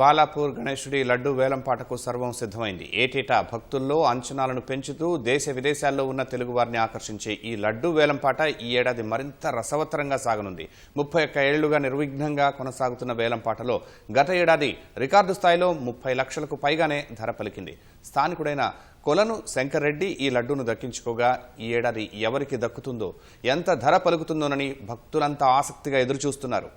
బాలాపూర్ గణేశుడి లడ్డు వేలంపాటకు సర్వం సిద్ధమైంది. ఏటేటా భక్తుల్లో అంచనాలను పెంచుతూ దేశ విదేశాల్లో ఉన్న తెలుగువారిని ఆకర్షించే ఈ లడ్డు వేలంపాట ఈ ఏడాది మరింత రసవత్తరంగా సాగనుంది. ముప్పై ఒక్క ఏళ్ళుగా నిర్విఘ్నంగా కొనసాగుతున్న వేలంపాటలో గత ఏడాది రికార్డు స్థాయిలో ముప్పై లక్షలకు పైగానే ధర పలికింది. స్థానికుడైన కొలను శంకర్రెడ్డి ఈ లడ్డూను దక్కించుకోగా ఈ ఏడాది ఎవరికి దక్కుతుందో ఎంత ధర పలుకుతుందోనని భక్తులంతా ఆసక్తిగా ఎదురుచూస్తున్నారు.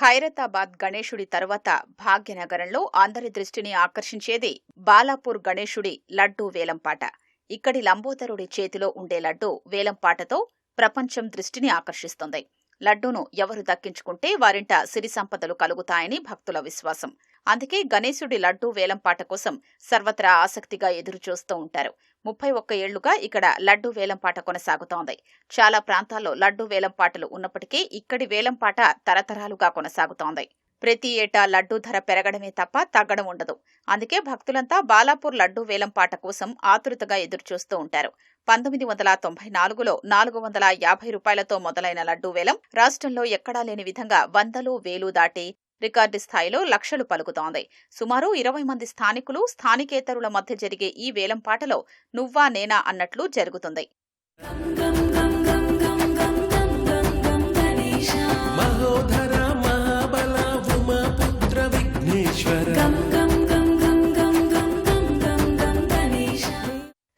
ఖైరతాబాద్ గణేశుడి తరువాత భాగ్యనగరంలో అందరి దృష్టిని ఆకర్షించేది బాలాపూర్ గణేశుడి లడ్డూ వేలంపాట. ఇక్కడి లంబోదరుడి చేతిలో ఉండే లడ్డూ వేలంపాటతో ప్రపంచం దృష్టిని ఆకర్షిస్తుంది. లడ్డూను ఎవరు దక్కించుకుంటే వారింట సిరి సంపదలు కలుగుతాయని భక్తుల విశ్వాసం. అందుకే గణేశుడి లడ్డూ వేలంపాట కోసం సర్వత్రా ఆసక్తిగా ఎదురుచూస్తూ ఉంటారు. ముప్పై ఒక్క ఏళ్ళుగా ఇక్కడ లడ్డూ వేలంపాట కొనసాగుతోంది. చాలా ప్రాంతాల్లో లడ్డూ వేలంపాటలు ఉన్నప్పటికీ ఇక్కడి వేలంపాట తరతరాలుగా కొనసాగుతోంది. ప్రతి ఏటా లడ్డూ ధర పెరగడమే తప్ప తగ్గడం ఉండదు. అందుకే భక్తులంతా బాలాపూర్ లడ్డూ వేలంపాట కోసం ఆతురతగా ఎదురుచూస్తూ ఉంటారు. పంతొమ్మిది వందల తొంభై నాలుగులో నాలుగు వందల యాభై రూపాయలతో మొదలైన లడ్డూ వేలం రాష్ట్రంలో ఎక్కడా లేని విధంగా వందలు వేలు దాటి రికార్డు స్థాయిలో లక్షలు పలుకుతోంది. సుమారు ఇరవై మంది స్థానికులు స్థానికేతరుల మధ్య జరిగే ఈ వేలంపాటలో నువ్వా నేనా అన్నట్లు జరుగుతుంది.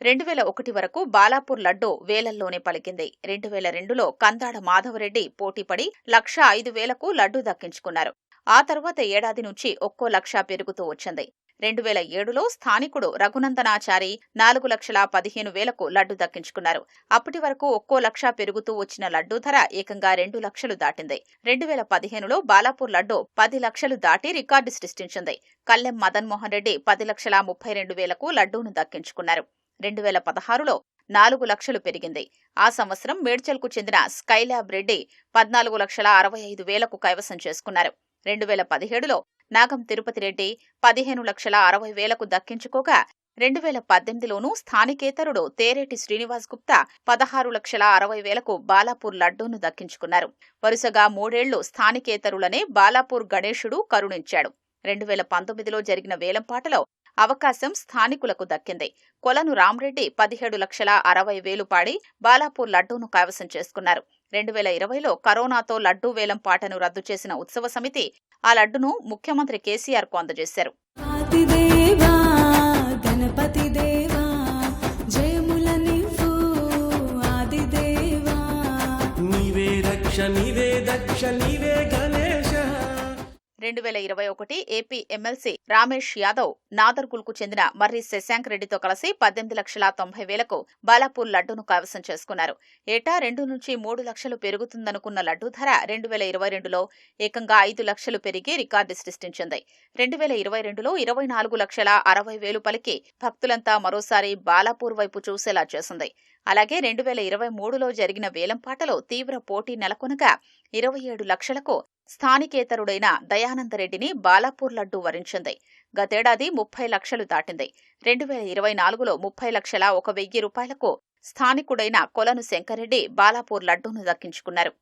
రెండు వేల ఒకటి వరకు బాలాపూర్ లడ్డు వేలల్లోనే పలికింది. రెండు వేల రెండులో కందాడ మాధవరెడ్డి పోటీపడి లక్ష ఐదు వేలకు లడ్డు దక్కించుకున్నారు. ఆ తర్వాత ఏడాది నుంచి ఒక్కో లక్ష పెరుగుతూ వచ్చింది. రెండు వేల ఏడులో స్థానికుడు రఘునందనాచారి నాలుగు లక్షల పదిహేను వేలకు లడ్డు దక్కించుకున్నారు. అప్పటి వరకు ఒక్కో లక్ష పెరుగుతూ వచ్చిన లడ్డు ధర ఏకంగా రెండు లక్షలు దాటింది. రెండు వేల పదిహేనులో బాలాపూర్ లడ్డు పది లక్షలు దాటి రికార్డు సృష్టించింది. కల్లెం మదన్మోహన్ రెడ్డి పది లక్షల ముప్పై రెండు వేలకు లడ్డూను దక్కించుకున్నారు. రెండు వేల పదహారులో నాలుగు లక్షలు పెరిగింది. ఆ సంవత్సరం మేడ్చల్కు చెందిన స్కైలాబ్ రెడ్డి పద్నాలుగు లక్షల అరవై ఐదు వేలకు కైవసం చేసుకున్నారు. రెండు వేల పదిహేడులో నాగం తిరుపతి రెడ్డి పదిహేను లక్షల అరవై వేలకు దక్కించుకోగా రెండు వేల పద్దెనిమిదిలోనూ స్థానికేతరుడు తేరేటి శ్రీనివాస్ గుప్తా పదహారు లక్షల అరవై వేలకు బాలాపూర్ లడ్డూను దక్కించుకున్నారు. వరుసగా మూడేళ్ళు స్థానికేతరులనే బాలాపూర్ గణేశుడు కరుణించాడు. రెండు వేల పంతొమ్మిదిలో జరిగిన వేలంపాటలో అవకాశం స్థానికులకు దక్కింది. కొలను రామ్రెడ్డి పదిహేడు లక్షల అరవై వేలు పాడి బాలాపూర్ లడ్డూను కైవసం చేసుకున్నారు. రెండు వేల ఇరవైలో కరోనాతో లడ్డూ వేలం పాటను రద్దు చేసిన ఉత్సవ సమితి ఆ లడ్డును ముఖ్యమంత్రి కేసీఆర్కు అందజేశారు నీవే రక్ష నీవే దక్ష నీవే రెండు వేల ఇరవై ఒకటి ఏపీ ఎమ్మెల్సీ రామేష్ యాదవ్ నాదర్గుల్కు చెందిన మర్రి శశాంక్ రెడ్డితో కలిసి పద్దెనిమిది లక్షల తొంభై వేలకు బాలాపూర్ లడ్డూను కైవసం చేసుకున్నారు. ఏటా రెండు నుంచి మూడు లక్షలు పెరుగుతుందనుకున్న లడ్డూ ధర రెండు వేల ఇరవై రెండులో ఏకంగా ఐదు లక్షలు పెరిగి రికార్డు సృష్టించింది. రెండు వేల ఇరవై రెండులో ఇరవై నాలుగు లక్షల అరవై వేలు పలికి భక్తులంతా మరోసారి బాలాపూర్ వైపు చూసేలా చేసింది. అలాగే రెండు వేల ఇరవై మూడులో జరిగిన వేలంపాటలో తీవ్ర పోటీ నెలకొనగా ఇరవై ఏడు లక్షలకు స్థానికేతరుడైన దయానందరెడ్డిని బాలాపూర్ లడ్డు వరించింది. గతేడాది ముప్పై లక్షలు దాటింది. రెండు వేల ఇరవై నాలుగులో ముప్పై లక్షల ఒక వెయ్యి రూపాయలకు స్థానికుడైన కొలను శంకరెడ్డి బాలాపూర్ లడ్డూను దక్కించుకున్నారు.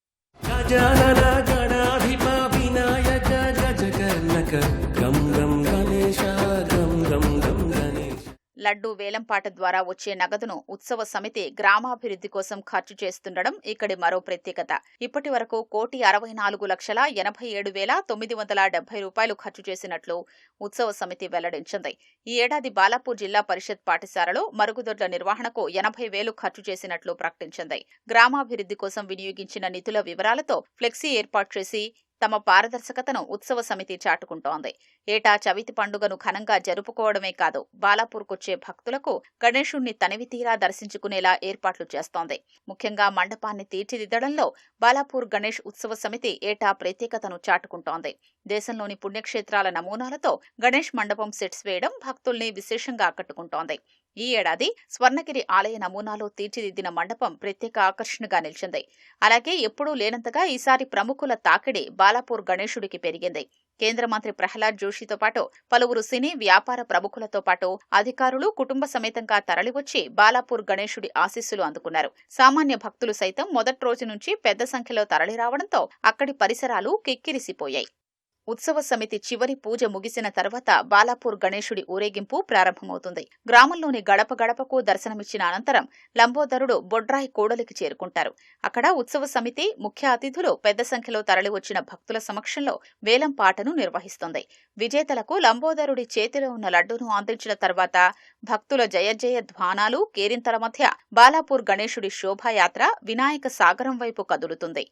గజానన గణాధిప వినాయక గజకర్ణక గం గం లడ్డూ వేలంపాట ద్వారా వచ్చే నగదును ఉత్సవ సమితి గ్రామాభివృద్ధి కోసం ఖర్చు చేస్తుండడం ఇక్కడి మరో ప్రత్యేకత. ఇప్పటి వరకు కోటి అరవై నాలుగు లక్షల ఎనభై ఏడు వేల తొమ్మిది వందల డెబ్బై రూపాయలు ఖర్చు చేసినట్లు ఉత్సవ సమితి వెల్లడించింది. ఈ ఏడాది బాలాపూర్ జిల్లా పరిషత్ పాఠశాలలో మరుగుదొడ్ల నిర్వహణకు ఎనభై వేలు ఖర్చు చేసినట్లు ప్రకటించింది. గ్రామాభివృద్ధి కోసం వినియోగించిన నిధుల వివరాలతో ఫ్లెక్సీ ఏర్పాటు చేసి తమ పారదర్శకతను ఉత్సవ సమితి చాటుకుంటోంది. ఏటా చవితి పండుగను ఘనంగా జరుపుకోవడమే కాదు బాలాపూర్కొచ్చే భక్తులకు గణేశుణ్ణి తనివి తీరా దర్శించుకునేలా ఏర్పాట్లు చేస్తోంది. ముఖ్యంగా మండపాన్ని తీర్చిదిద్దడంలో బాలాపూర్ గణేష్ ఉత్సవ సమితి ఏటా ప్రత్యేకతను చాటుకుంటోంది. దేశంలోని పుణ్యక్షేత్రాల నమూనాలతో గణేష్ మండపం సెట్స్ వేయడం భక్తుల్ని విశేషంగా ఆకట్టుకుంటోంది. ఈ ఏడాది స్వర్ణగిరి ఆలయ నమూనాలో తీర్చిదిద్దిన మండపం ప్రత్యేక ఆకర్షణగా నిలిచింది. అలాగే ఎప్పుడూ లేనంతగా ఈసారి ప్రముఖుల తాకిడి బాలాపూర్ గణేశుడికి పెరిగింది. కేంద్ర మంత్రి ప్రహ్లాద్ జోషితో పాటు పలువురు సినీ వ్యాపార ప్రముఖులతో పాటు అధికారులు కుటుంబ సమేతంగా తరలివచ్చి బాలాపూర్ గణేశుడి ఆశీస్సులు అందుకున్నారు. సామాన్య భక్తులు సైతం మొదటి రోజు నుంచి పెద్ద సంఖ్యలో తరలిరావడంతో అక్కడి పరిసరాలు కిక్కిరిసిపోయాయి. ఉత్సవ సమితి చివరి పూజ ముగిసిన తర్వాత బాలాపూర్ గణేశుడి ఊరేగింపు ప్రారంభమవుతుంది. గ్రామంలోని గడప గడపకు దర్శనమిచ్చిన అనంతరం లంబోదరుడు బొడ్రాయి కోడలికి చేరుకుంటారు. అక్కడ ఉత్సవ సమితి ముఖ్య అతిథులు పెద్ద సంఖ్యలో తరలివచ్చిన భక్తుల సమక్షంలో వేలం పాటను నిర్వహిస్తుంది. విజేతలకు లంబోదరుడి చేతిలో ఉన్న లడ్డూను అందించిన తర్వాత భక్తుల జయజయ ధ్వానాలు కేరింతల మధ్య బాలాపూర్ గణేశుడి శోభాయాత్ర వినాయక సాగరం వైపు కదులుతుంది.